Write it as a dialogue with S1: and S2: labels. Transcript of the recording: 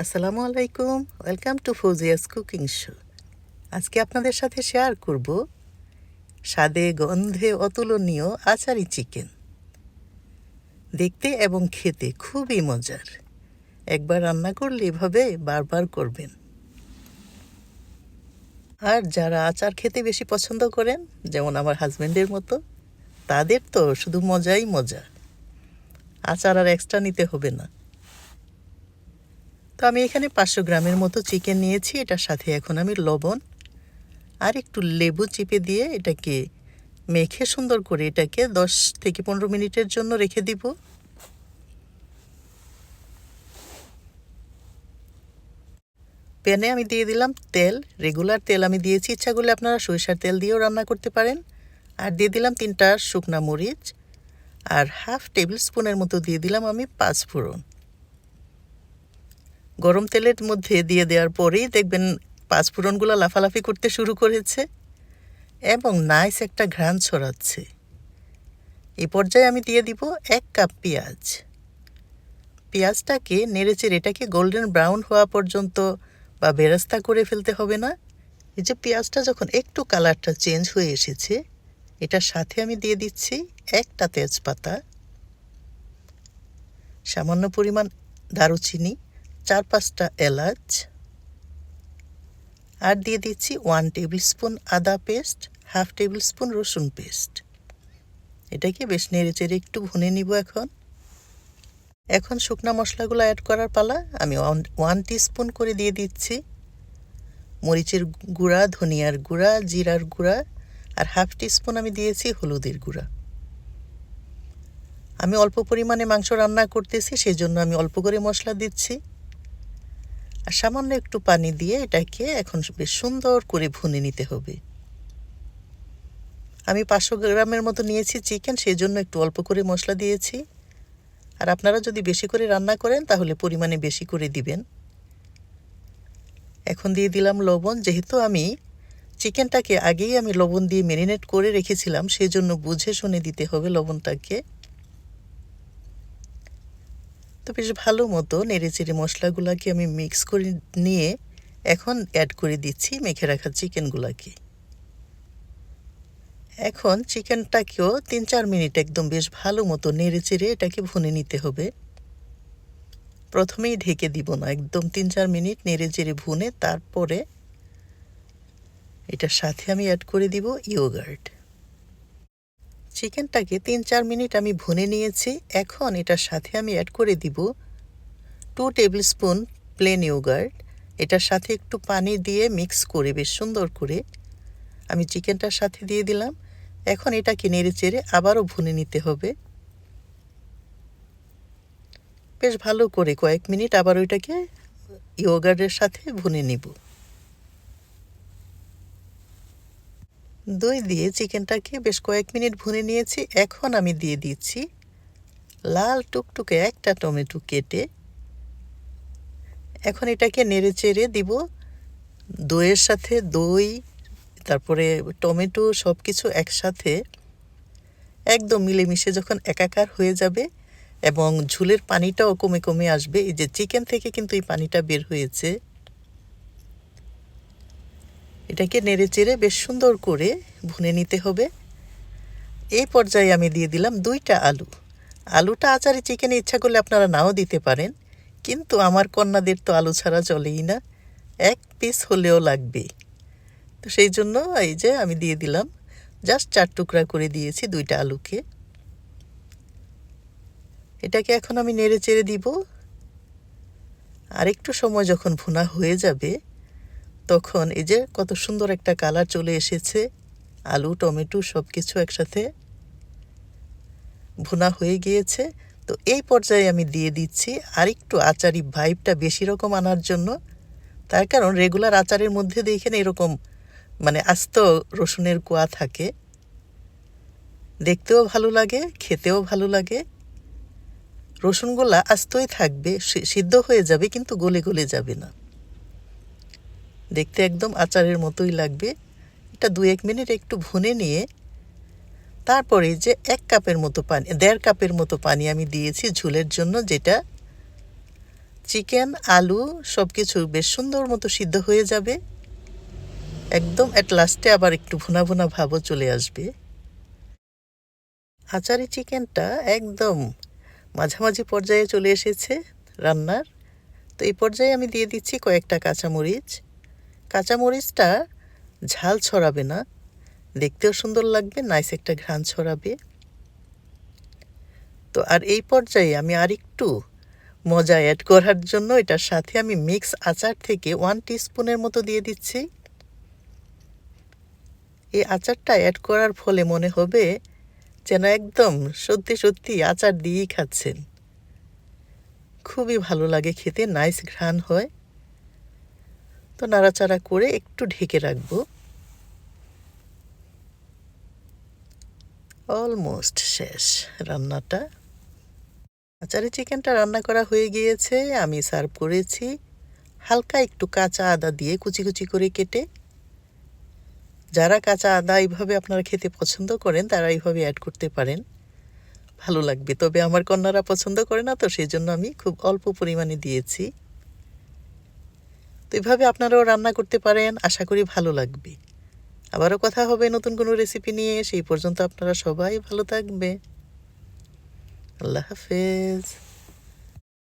S1: আসসালামু আলাইকুম। Welcome to Fouzia's cooking show আজকে আপনাদের সাথে শেয়ার করব স্বাদে, গন্ধে অতুলনীয় আচারি চিকেন দেখতে এবং খেতে খুবই মজার। একবার রান্না করলে এভাবে বারবার করবেন। আর যারা আচার খেতে বেশি পছন্দ করেন, যেমন আমার হাজব্যান্ডের মতো, তাদের তো শুধু মজাই মজা। আচার আর এক্সট্রা নিতে হবে না। তো আমি এখানে পাঁচশো গ্রামের মতো চিকেন নিয়েছি, এটার সাথে এখন আমি লবণ আর একটু লেবু চিপে দিয়ে এটাকে মেখে সুন্দর করে এটাকে দশ থেকে পনেরো মিনিটের জন্য রেখে দিব। প্যানে আমি দিয়ে দিলাম তেল, রেগুলার তেল আমি দিয়েছি। ইচ্ছা করলে আপনারা সরিষার তেল দিয়েও রান্না করতে পারেন। আর দিয়ে দিলাম তিনটা শুকনা মরিচ আর হাফ টেবিল স্পুনের মতো দিয়ে দিলাম আমি পাঁচ ফোড়ন। গরম তেলের মধ্যে দিয়ে দেওয়ার পরেই দেখবেন পাঁচফোড়নগুলো লাফালাফি করতে শুরু করেছে এবং নাইস একটা ঘ্রাণ ছড়াচ্ছে। এ পর্যায়ে আমি দিয়ে দিব এক কাপ পেঁয়াজ। পেঁয়াজটাকে নেড়েচেড়ে এটাকে গোল্ডেন ব্রাউন হওয়া পর্যন্ত বা বেরাস্তা করে ফেলতে হবে না। এই যে পেঁয়াজটা যখন একটু কালারটা চেঞ্জ হয়ে এসেছে, এটার সাথে আমি দিয়ে দিচ্ছি একটা তেজপাতা। সামান্য পরিমাণ দারুচিনি। চার পাঁচটা এলাচ। আর দিয়ে দিচ্ছি ওয়ান টেবিল স্পুন আদা পেস্ট হাফ টেবিল স্পুন রসুন পেস্ট এটাকে বেশ নেড়ে চেড়ে একটু ভুনে নিব এখন। এখন শুকনা মশলাগুলো অ্যাড করার পালা আমি ওয়ান স্পুন করে দিয়ে দিচ্ছি। মরিচের গুঁড়া, ধনিয়ার গুঁড়া, জিরার গুঁড়া, আর হাফ স্পুন আমি দিয়েছি হলুদের গুঁড়া। আমি অল্প পরিমাণে মাংস রান্না করতেছি সেই জন্য আমি অল্প করে মশলা দিচ্ছি। আর সামান্য একটু পানি দিয়ে এটাকে এখন বেশ সুন্দর করে ভুনে নিতে হবে। আমি পাঁচশো গ্রামের মতো নিয়েছি চিকেন সেই জন্য একটু অল্প করে মশলা দিয়েছি। আর আপনারা যদি বেশি করে রান্না করেন, তাহলে পরিমাণে বেশি করে দিবেন। এখন দিয়ে দিলাম লবণ। যেহেতু আমি চিকেনটাকে আগেই আমি লবণ দিয়ে মেরিনেট করে রেখেছিলাম সেই জন্য বুঝে শুনে দিতে হবে লবণটাকে। তো বেশ ভালো মতো নেড়ে চেড়ে মশলাগুলোকে আমি মিক্স করে নিয়ে এখন অ্যাড করে দিচ্ছি, মেখে রাখা চিকেনগুলোকে এখন চিকেনটাকেও তিন চার মিনিট একদম বেশ ভালো মতো নেড়ে চেড়ে এটাকে ভুনে নিতে হবে। প্রথমেই ঢেকে দিব না, একদম তিন চার মিনিট নেড়ে চেড়ে ভুনে তারপরে এটার সাথে আমি অ্যাড করে দিব ইয়োগার্ট চিকেনটাকে তিন চার মিনিট আমি ভুনে নিয়েছি। এখন এটার সাথে আমি অ্যাড করে দিব two tablespoon plain yogurt এটার সাথে একটু পানি দিয়ে মিক্স করে, বেশ সুন্দর করে আমি চিকেনটার সাথে দিয়ে দিলাম। এখন এটাকে নেড়ে চেড়ে আবারও ভুনে নিতে হবে। বেশ ভালো করে কয়েক মিনিট আবার ওইটাকে ইয়োগার্টের সাথে ভুনে নিব। দই দিয়ে চিকেনটাকে বেশ কয়েক মিনিট ভুনে নিয়েছি। এখন আমি দিয়ে দিচ্ছি লাল টুকটুকে একটা টমেটো কেটে। এখন এটাকে নেড়ে চেড়ে দিব। দইয়ের সাথে দই, তারপরে টমেটো সব কিছু একসাথে একদম মিলেমিশে যখন একাকার হয়ে যাবে এবং ঝুলের পানিটাও কমে কমে আসবে, এই যে চিকেন থেকে কিন্তু এই পানিটা বের হয়েছে। এটাকে নেড়ে চেড়ে বেশ সুন্দর করে ভুনে নিতে হবে। এই পর্যায়ে আমি দিয়ে দিলাম দুইটা আলু। আলুটা আচারে চিকেনে ইচ্ছা করলে আপনারা নাও দিতে পারেন, কিন্তু আমার কন্যাদের তো আলু ছাড়া চলেই না। এক পিস হলেও লাগবে। তো সেই জন্য এই যে আমি দিয়ে দিলাম, জাস্ট চার টুকরা করে দিয়েছি দুইটা আলুকে। এটাকে এখন আমি নেড়ে চেড়ে দিব। আর একটু সময় যখন ভুনা হয়ে যাবে তখন এই যে কত সুন্দর একটা কালার চলে এসেছে, আলু, টমেটো সব কিছু একসাথে ভুনা হয়ে গিয়েছে। তো এই পর্যায়ে আমি দিয়ে দিচ্ছি আর একটু আচারি ভাইবটা বেশি রকম আনার জন্য। তার কারণ রেগুলার আচারের মধ্যে দেখেন এরকম মানে আস্ত রসুনের কোয়া থাকে। দেখতেও ভালো লাগে, খেতেও ভালো লাগে। রসুনগুলা আস্তই থাকবে সিদ্ধ হয়ে যাবে কিন্তু গলে গলে যাবে না। দেখতে একদম আচারের মতোই লাগবে। এটা দু এক মিনিট একটু ভুনে নিয়ে, তারপরে যে এক কাপের মতো পানি, দেড় কাপের মতো পানি আমি দিয়েছি ঝুলের জন্য, যেটা চিকেন, আলু সব কিছু বেশ সুন্দর মতো সিদ্ধ হয়ে যাবে। একদম অ্যাট লাস্টে আবার একটু ভুনা ভুনা ভাবও চলে আসবে। আচারি চিকেনটা একদম মাঝামাঝি পর্যায়ে চলে এসেছে রান্নার। তো এই পর্যায়ে আমি দিয়ে দিচ্ছি কয়েকটা কাঁচামরিচ। কাঁচামরিচটা ঝাল ছড়াবে না। দেখতেও সুন্দর লাগবে নাইস একটা ঘ্রাণ ছড়াবে। তো আর এই পর্যায়ে আমি আরেকটু মজা অ্যাড করার জন্য এটার সাথে আমি মিক্স আচার থেকে ওয়ান টিস্পুনের মতো দিয়ে দিচ্ছি। এই আচারটা অ্যাড করার ফলে মনে হবে যেন একদম সত্যি সত্যি আচার দিয়েই খাচ্ছেন। খুবই ভালো লাগে খেতে নাইস ঘ্রাণ হয়। তো নাড়াচাড়া করে একটু ঢেকে রাখব। অলমোস্ট শেষ রান্নাটা। আচারি চিকেনটা রান্না করা হয়ে গিয়েছে, আমি সার্ভ করেছি। হালকা একটু কাঁচা আদা দিয়ে কুচি কুচি করে কেটে। যারা কাঁচা আদা এইভাবে আপনারা খেতে পছন্দ করেন, তারা এইভাবে অ্যাড করতে পারেন। ভালো লাগবে। তবে আমার কন্যারা পছন্দ করে না, তো সেই জন্য আমি খুব অল্প পরিমাণে দিয়েছি। তো এভাবে আপনারাও রান্না করতে পারেন, আশা করি ভালো লাগবে। আবারও কথা হবে নতুন কোনো রেসিপি নিয়ে, সেই পর্যন্ত আপনারা সবাই ভালো থাকবে। আল্লাহ হাফেজ।